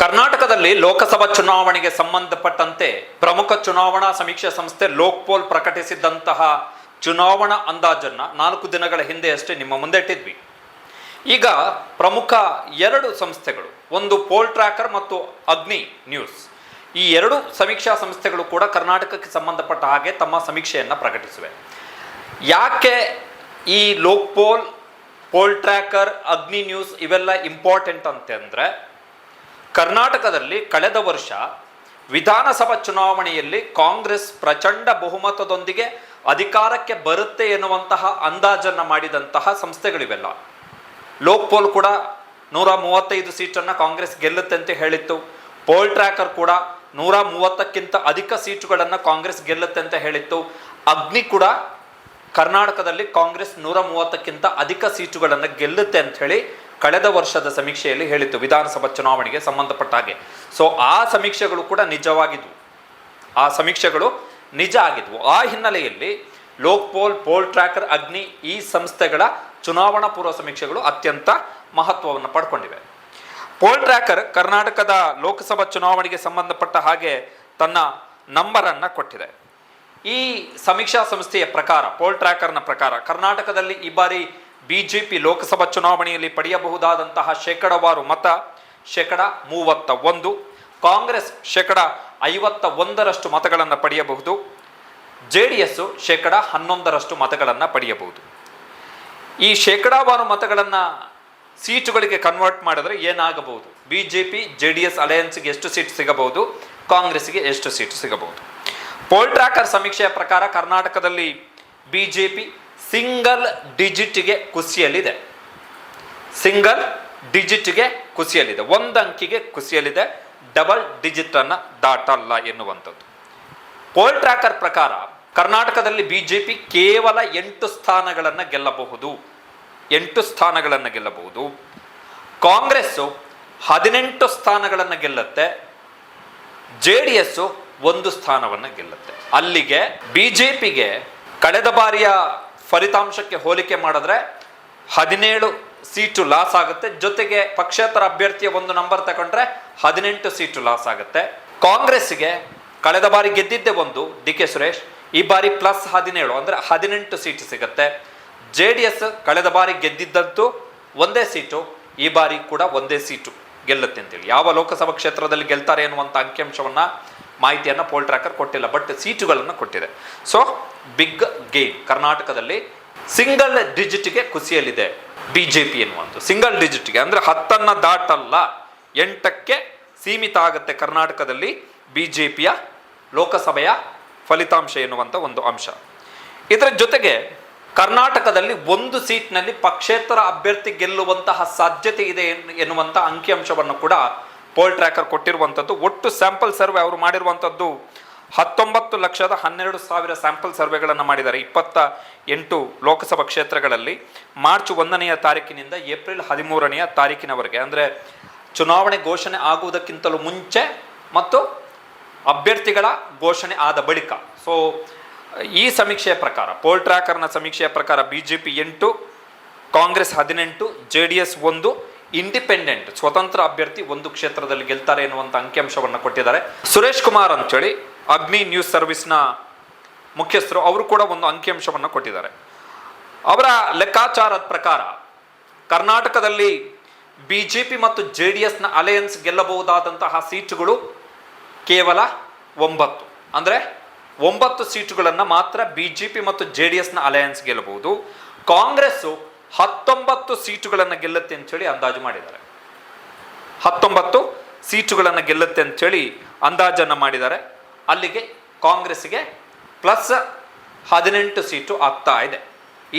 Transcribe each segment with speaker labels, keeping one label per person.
Speaker 1: ಕರ್ನಾಟಕದಲ್ಲಿ ಲೋಕಸಭಾ ಚುನಾವಣೆಗೆ ಸಂಬಂಧಪಟ್ಟಂತೆ ಪ್ರಮುಖ ಚುನಾವಣಾ ಸಮೀಕ್ಷಾ ಸಂಸ್ಥೆ ಲೋಕ್ಪೋಲ್ ಪ್ರಕಟಿಸಿದ್ದಂತಹ ಚುನಾವಣಾ ಅಂದಾಜನ್ನು ನಾಲ್ಕು ದಿನಗಳ ಹಿಂದೆ ಅಷ್ಟೇ ನಿಮ್ಮ ಮುಂದೆ ಇಟ್ಟಿದ್ವಿ. ಈಗ ಪ್ರಮುಖ ಎರಡು ಸಂಸ್ಥೆಗಳು, ಒಂದು ಪೋಲ್ ಟ್ರ್ಯಾಕರ್ ಮತ್ತು ಅಗ್ನಿ ನ್ಯೂಸ್. ಈ ಎರಡು ಸಮೀಕ್ಷಾ ಸಂಸ್ಥೆಗಳು ಕೂಡ ಕರ್ನಾಟಕಕ್ಕೆ ಸಂಬಂಧಪಟ್ಟ ಹಾಗೆ ತಮ್ಮ ಸಮೀಕ್ಷೆಯನ್ನು ಪ್ರಕಟಿಸಿವೆ. ಯಾಕೆ ಈ Lokpoll, poll tracker, Agni news ಇವೆಲ್ಲ ಇಂಪಾರ್ಟೆಂಟ್ ಅಂತಂದ್ರೆ ಕರ್ನಾಟಕದಲ್ಲಿ ಕಳೆದ ವರ್ಷ ವಿಧಾನಸಭಾ ಚುನಾವಣೆಯಲ್ಲಿ ಕಾಂಗ್ರೆಸ್ ಪ್ರಚಂಡ ಬಹುಮತದೊಂದಿಗೆ ಅಧಿಕಾರಕ್ಕೆ ಬರುತ್ತೆ ಎನ್ನುವಂತಹ ಅಂದಾಜನ್ನು ಮಾಡಿದಂತಹ ಸಂಸ್ಥೆಗಳಿವೆಲ್ಲ. ಲೋಕ್ಪೋಲ್ ಕೂಡ ನೂರ ಮೂವತ್ತೈದು ಸೀಟನ್ನು ಕಾಂಗ್ರೆಸ್ ಗೆಲ್ಲುತ್ತೆ ಅಂತ ಹೇಳಿತ್ತು. ಪೋಲ್ ಟ್ರ್ಯಾಕರ್ ಕೂಡ ನೂರ ಮೂವತ್ತಕ್ಕಿಂತ ಅಧಿಕ ಸೀಟುಗಳನ್ನು ಕಾಂಗ್ರೆಸ್ ಗೆಲ್ಲುತ್ತೆ ಅಂತ ಹೇಳಿತ್ತು. ಅಗ್ನಿ ಕೂಡ ಕರ್ನಾಟಕದಲ್ಲಿ ಕಾಂಗ್ರೆಸ್ ನೂರ ಮೂವತ್ತಕ್ಕಿಂತ ಅಧಿಕ ಸೀಟುಗಳನ್ನು ಗೆಲ್ಲುತ್ತೆ ಅಂತ ಹೇಳಿ ಕಳೆದ ವರ್ಷದ ಸಮೀಕ್ಷೆಯಲ್ಲಿ ಹೇಳಿತ್ತು, ವಿಧಾನಸಭಾ ಚುನಾವಣೆಗೆ ಸಂಬಂಧಪಟ್ಟ ಹಾಗೆ. ಸೊ ಆ ಸಮೀಕ್ಷೆಗಳು ಕೂಡ ನಿಜವಾಗಿದ್ವು. ಆ ಸಮೀಕ್ಷೆಗಳು ನಿಜ ಆಗಿದ್ವು. ಆ ಹಿನ್ನೆಲೆಯಲ್ಲಿ ಲೋಕ್ಪೋಲ್, ಪೋಲ್ ಟ್ರ್ಯಾಕರ್, ಅಗ್ನಿ ಈ ಸಂಸ್ಥೆಗಳ ಚುನಾವಣಾ ಪೂರ್ವ ಸಮೀಕ್ಷೆಗಳು ಅತ್ಯಂತ ಮಹತ್ವವನ್ನು ಪಡ್ಕೊಂಡಿವೆ. ಪೋಲ್ ಟ್ರ್ಯಾಕರ್ ಕರ್ನಾಟಕದ ಲೋಕಸಭಾ ಚುನಾವಣೆಗೆ ಸಂಬಂಧಪಟ್ಟ ಹಾಗೆ ತನ್ನ ನಂಬರನ್ನು ಕೊಟ್ಟಿದೆ. ಈ ಸಮೀಕ್ಷಾ ಸಂಸ್ಥೆಯ ಪ್ರಕಾರ, ಪೋಲ್ ಟ್ರ್ಯಾಕರ್ನ ಪ್ರಕಾರ, ಕರ್ನಾಟಕದಲ್ಲಿ ಈ ಬಾರಿ ಬಿಜೆಪಿ ಲೋಕಸಭಾ ಚುನಾವಣೆಯಲ್ಲಿ ಪಡೆಯಬಹುದಾದಂತಹ ಶೇಕಡವಾರು ಮತ, ಶೇಕಡ ಮೂವತ್ತ ಒಂದು. ಕಾಂಗ್ರೆಸ್ ಶೇಕಡ ಐವತ್ತ ಒಂದರಷ್ಟು ಮತಗಳನ್ನು ಪಡೆಯಬಹುದು. ಜೆ ಡಿ ಎಸ್ಸು ಶೇಕಡ ಹನ್ನೊಂದರಷ್ಟು ಮತಗಳನ್ನು ಪಡೆಯಬಹುದು. ಈ ಶೇಕಡಾವಾರು ಮತಗಳನ್ನು ಸೀಟುಗಳಿಗೆ ಕನ್ವರ್ಟ್ ಮಾಡಿದ್ರೆ ಏನಾಗಬಹುದು? B J P J D S ಅಲಯನ್ಸ್ಗೆ ಎಷ್ಟು ಸೀಟ್ ಸಿಗಬಹುದು? ಕಾಂಗ್ರೆಸ್ಗೆ ಎಷ್ಟು ಸೀಟ್ ಸಿಗಬಹುದು? ಪೋಲ್ ಟ್ರ್ಯಾಕರ್ ಸಮೀಕ್ಷೆಯ ಪ್ರಕಾರ ಕರ್ನಾಟಕದಲ್ಲಿ ಬಿ ಜೆ ಪಿ ಸಿಂಗಲ್ ಡಿಜಿಟ್ಗೆ ಕುಸಿಯಲಿದೆ. ಸಿಂಗಲ್ ಡಿಜಿಟ್ಗೆ ಕುಸಿಯಲಿದೆ. ಒಂದು ಅಂಕಿಗೆ ಕುಸಿಯಲಿದೆ. ಡಬಲ್ ಡಿಜಿಟ್ ಅನ್ನ ದಾಟಲ್ಲ ಎನ್ನುವಂಥದ್ದು. ಪೋಲ್ ಟ್ರ್ಯಾಕರ್ ಪ್ರಕಾರ ಕರ್ನಾಟಕದಲ್ಲಿ ಬಿಜೆಪಿ ಕೇವಲ ಎಂಟು ಸ್ಥಾನಗಳನ್ನು ಗೆಲ್ಲಬಹುದು. ಎಂಟು ಸ್ಥಾನಗಳನ್ನು ಗೆಲ್ಲಬಹುದು. ಕಾಂಗ್ರೆಸ್ಸು ಹದಿನೆಂಟು ಸ್ಥಾನಗಳನ್ನು ಗೆಲ್ಲುತ್ತೆ. ಜೆ ಡಿ ಎಸ್ಸು ಒಂದು ಸ್ಥಾನವನ್ನು ಗೆಲ್ಲುತ್ತೆ. ಅಲ್ಲಿಗೆ ಬಿಜೆಪಿಗೆ ಕಳೆದ ಬಾರಿಯ ಫಲಿತಾಂಶಕ್ಕೆ ಹೋಲಿಕೆ ಮಾಡಿದ್ರೆ ಹದಿನೇಳು ಸೀಟು ಲಾಸ್ ಆಗುತ್ತೆ. ಜೊತೆಗೆ ಪಕ್ಷೇತರ ಅಭ್ಯರ್ಥಿಯ ಒಂದು ನಂಬರ್ ತಗೊಂಡ್ರೆ ಹದಿನೆಂಟು ಸೀಟು ಲಾಸ್ ಆಗುತ್ತೆ. ಕಾಂಗ್ರೆಸ್ಗೆ ಕಳೆದ ಬಾರಿ ಗೆದ್ದಿದ್ದೆ ಒಂದು ಡಿ ಕೆ ಸುರೇಶ್, ಈ ಬಾರಿ ಪ್ಲಸ್ ಹದಿನೇಳು ಅಂದ್ರೆ ಹದಿನೆಂಟು ಸೀಟು ಸಿಗುತ್ತೆ. ಜೆ ಡಿ ಎಸ್ ಕಳೆದ ಬಾರಿ ಗೆದ್ದಿದ್ದಂತೂ ಒಂದೇ ಸೀಟು, ಈ ಬಾರಿ ಕೂಡ ಒಂದೇ ಸೀಟು ಗೆಲ್ಲುತ್ತೆ ಅಂತೇಳಿ. ಯಾವ ಲೋಕಸಭಾ ಕ್ಷೇತ್ರದಲ್ಲಿ ಗೆಲ್ತಾರೆ ಅನ್ನುವಂಥ ಅಂಕಿಅಂಶವನ್ನ ಮಾಹಿತಿಯನ್ನು ಪೋಲ್ ಟ್ರ್ಯಾಕರ್ ಕೊಟ್ಟಿಲ್ಲ ಬಟ್ ಸೀಟುಗಳನ್ನು ಕೊಟ್ಟಿದೆ. ಸೊ ಬಿಗ್ ಗೇಮ್ ಕರ್ನಾಟಕದಲ್ಲಿ ಸಿಂಗಲ್ ಡಿಜಿಟ್ಗೆ ಕುಸಿಯಲಿದೆ ಬಿ ಜೆ ಪಿ ಎನ್ನುವಂಥ ಸಿಂಗಲ್ ಡಿಜಿಟ್ಗೆ ಅಂದರೆ ಹತ್ತನ್ನು ದಾಟಲ್ಲ, ಎಂಟಕ್ಕೆ ಸೀಮಿತ ಆಗುತ್ತೆ ಕರ್ನಾಟಕದಲ್ಲಿ ಬಿ ಜೆ ಪಿಯ ಲೋಕಸಭೆಯ ಫಲಿತಾಂಶ ಎನ್ನುವಂಥ ಒಂದು ಅಂಶ. ಇದರ ಜೊತೆಗೆ ಕರ್ನಾಟಕದಲ್ಲಿ ಒಂದು ಸೀಟ್ನಲ್ಲಿ ಪಕ್ಷೇತರ ಅಭ್ಯರ್ಥಿ ಗೆಲ್ಲುವಂತಹ ಸಾಧ್ಯತೆ ಇದೆ ಎನ್- ಎನ್ನುವಂಥ ಅಂಕಿಅಂಶವನ್ನು ಕೂಡ ಪೋಲ್ ಟ್ರ್ಯಾಕರ್ ಕೊಟ್ಟಿರುವಂಥದ್ದು. ಒಟ್ಟು ಸ್ಯಾಂಪಲ್ ಸರ್ವೆ ಅವರು ಮಾಡಿರುವಂಥದ್ದು ಹತ್ತೊಂಬತ್ತು ಲಕ್ಷದ ಹನ್ನೆರಡು ಸಾವಿರ ಸ್ಯಾಂಪಲ್ ಸರ್ವೆಗಳನ್ನು ಮಾಡಿದ್ದಾರೆ. ಇಪ್ಪತ್ತ ಎಂಟು ಲೋಕಸಭಾ ಕ್ಷೇತ್ರಗಳಲ್ಲಿ ಮಾರ್ಚ್ ಒಂದನೆಯ ತಾರೀಕಿನಿಂದ ಏಪ್ರಿಲ್ ಹದಿಮೂರನೆಯ ತಾರೀಕಿನವರೆಗೆ. ಅಂದರೆ ಚುನಾವಣೆ ಘೋಷಣೆ ಆಗುವುದಕ್ಕಿಂತಲೂ ಮುಂಚೆ ಮತ್ತು ಅಭ್ಯರ್ಥಿಗಳ ಘೋಷಣೆ ಆದ ಬಳಿಕ. ಸೊ ಈ ಸಮೀಕ್ಷೆಯ ಪ್ರಕಾರ ಪೋಲ್ ಟ್ರ್ಯಾಕರ್ನ ಸಮೀಕ್ಷೆಯ ಪ್ರಕಾರ ಬಿ ಜೆ ಪಿ ಎಂಟು ಕಾಂಗ್ರೆಸ್ ಹದಿನೆಂಟು ಜೆ ಡಿ ಎಸ್ ಒಂದು ಇಂಡಿಪೆಂಡೆಂಟ್ ಸ್ವತಂತ್ರ ಅಭ್ಯರ್ಥಿ ಒಂದು ಕ್ಷೇತ್ರದಲ್ಲಿ ಗೆಲ್ತಾರೆ ಎನ್ನುವಂಥ ಅಂಕಿಅಂಶವನ್ನು ಕೊಟ್ಟಿದ್ದಾರೆ. ಸುರೇಶ್ ಕುಮಾರ್ ಅಂತೇಳಿ ಅಗ್ನಿ ನ್ಯೂಸ್ ಸರ್ವಿಸ್ನ ಮುಖ್ಯಸ್ಥರು ಅವರು ಕೂಡ ಒಂದು ಅಂಕಿಅಂಶವನ್ನು ಕೊಟ್ಟಿದ್ದಾರೆ. ಅವರ ಲೆಕ್ಕಾಚಾರದ ಪ್ರಕಾರ ಕರ್ನಾಟಕದಲ್ಲಿ ಬಿ ಜೆ ಪಿ ಮತ್ತು ಜೆ ಡಿ ಎಸ್ನ ಅಲಯನ್ಸ್ ಗೆಲ್ಲಬಹುದಾದಂತಹ ಸೀಟುಗಳು ಕೇವಲ ಒಂಬತ್ತು. ಅಂದರೆ ಒಂಬತ್ತು ಸೀಟುಗಳನ್ನು ಮಾತ್ರ ಬಿ ಜೆ ಪಿ ಮತ್ತು ಜೆ ಡಿ ಎಸ್ನ ಅಲಯನ್ಸ್ ಗೆಲ್ಲಬಹುದು. ಕಾಂಗ್ರೆಸ್ಸು ಹತ್ತೊಂಬತ್ತು ಸೀಟುಗಳನ್ನು ಗೆಲ್ಲುತ್ತೆ ಅಂತೇಳಿ ಅಂದಾಜು ಮಾಡಿದ್ದಾರೆ. ಹತ್ತೊಂಬತ್ತು ಸೀಟುಗಳನ್ನು ಗೆಲ್ಲುತ್ತೆ ಅಂತೇಳಿ ಅಂದಾಜನ್ನು ಮಾಡಿದ್ದಾರೆ. ಅಲ್ಲಿಗೆ ಕಾಂಗ್ರೆಸ್ಗೆ ಪ್ಲಸ್ ಹದಿನೆಂಟು ಸೀಟು ಆಗ್ತಾ ಇದೆ.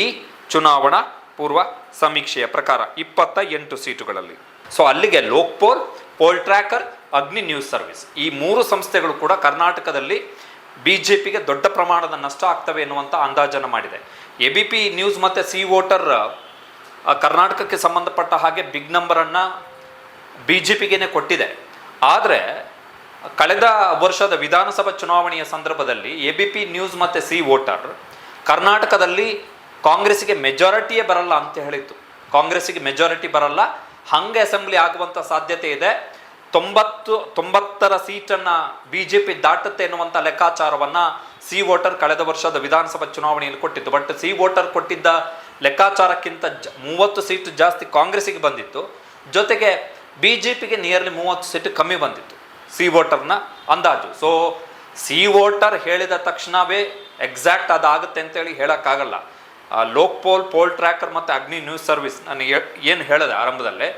Speaker 1: ಈ ಚುನಾವಣಾ ಪೂರ್ವ ಸಮೀಕ್ಷೆಯ ಪ್ರಕಾರ ಇಪ್ಪತ್ತ ಎಂಟು ಸೀಟುಗಳಲ್ಲಿ. ಸೊ ಅಲ್ಲಿಗೆ Lokpoll poll tracker Agni news service ಈ ಮೂರು ಸಂಸ್ಥೆಗಳು ಕೂಡ ಕರ್ನಾಟಕದಲ್ಲಿ ಬಿ ಜೆ ಪಿಗೆ ದೊಡ್ಡ ಪ್ರಮಾಣದ ನಷ್ಟ ಆಗ್ತವೆ ಎನ್ನುವಂಥ ಅಂದಾಜನ್ನು ಮಾಡಿದೆ. ಎ ಬಿ ಪಿ ನ್ಯೂಸ್ ಮತ್ತು ಸಿ ವೋಟರ್ ಕರ್ನಾಟಕಕ್ಕೆ ಸಂಬಂಧಪಟ್ಟ ಹಾಗೆ ಬಿಗ್ ನಂಬರನ್ನು ಬಿ ಜೆ ಪಿಗೇನೆ ಕೊಟ್ಟಿದೆ. ಆದರೆ, ಕಳೆದ ವರ್ಷದ ವಿಧಾನಸಭಾ ಚುನಾವಣೆಯ ಸಂದರ್ಭದಲ್ಲಿ ಎ ಬಿ ಪಿ ನ್ಯೂಸ್ ಮತ್ತು ಸಿ ವೋಟರ್ ಕರ್ನಾಟಕದಲ್ಲಿ ಕಾಂಗ್ರೆಸ್ಸಿಗೆ ಮೆಜಾರಿಟಿಯೇ ಬರಲ್ಲ ಅಂತ ಹೇಳಿತ್ತು. ಕಾಂಗ್ರೆಸ್ಸಿಗೆ ಮೆಜಾರಿಟಿ ಬರಲ್ಲ. ಹಂಗೆ ಅಸೆಂಬ್ಲಿ ಆಗುವಂಥ ಸಾಧ್ಯತೆ ಇದೆ. ತೊಂಬತ್ತು, ತೊಂಬತ್ತರ ಸೀಟನ್ನು ಬಿ ಜೆ ಪಿ ದಾಟುತ್ತೆ ಎನ್ನುವಂಥ ಲೆಕ್ಕಾಚಾರವನ್ನು ಸಿ ವೋಟರ್ ಕಳೆದ ವರ್ಷದ ವಿಧಾನಸಭಾ ಚುನಾವಣೆಯಲ್ಲಿ ಕೊಟ್ಟಿತ್ತು ಬಟ್ ಸಿ ವೋಟರ್ ಕೊಟ್ಟಿದ್ದ ಲೆಕ್ಕಾಚಾರಕ್ಕಿಂತ ಜ, ಮೂವತ್ತು ಸೀಟು ಜಾಸ್ತಿ ಕಾಂಗ್ರೆಸ್ಸಿಗೆ ಬಂದಿತ್ತು. ಜೊತೆಗೆ ಬಿ ಜೆ ಪಿಗೆ ನಿಯರ್ಲಿ ಮೂವತ್ತು ಸೀಟ್ ಕಮ್ಮಿ ಬಂದಿತ್ತು ಸಿ ವೋಟರ್ನ ಅಂದಾಜು. ಸೊ, ಸಿ ವೋಟರ್ ಹೇಳಿದ ತಕ್ಷಣವೇ ಎಕ್ಸಾಕ್ಟ್ ಅದಾಗುತ್ತೆ ಅಂತೇಳಿ ಹೇಳೋಕ್ಕಾಗಲ್ಲ. ಲೋಕ್ ಪೋಲ್ ಪೋಲ್ ಟ್ರ್ಯಾಕರ್ ಮತ್ತು ಅಗ್ನಿ ನ್ಯೂಸ್ ಸರ್ವಿಸ್, ನಾನು ಏನು ಹೇಳಿದೆ ಆರಂಭದಲ್ಲೇ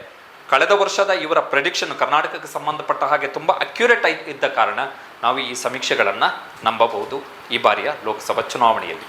Speaker 1: ಕಳೆದ ವರ್ಷದ ಇವರ ಪ್ರೆಡಿಕ್ಷನ್ ಕರ್ನಾಟಕಕ್ಕೆ ಸಂಬಂಧಪಟ್ಟ ಹಾಗೆ ತುಂಬ ಅಕ್ಯುರೇಟ್ ಇದ್ದ ಕಾರಣ ನಾವು ಈ ಸಮೀಕ್ಷೆಗಳನ್ನು ನಂಬಬಹುದು ಈ ಬಾರಿಯ ಲೋಕಸಭಾ ಚುನಾವಣೆಯಲ್ಲಿ.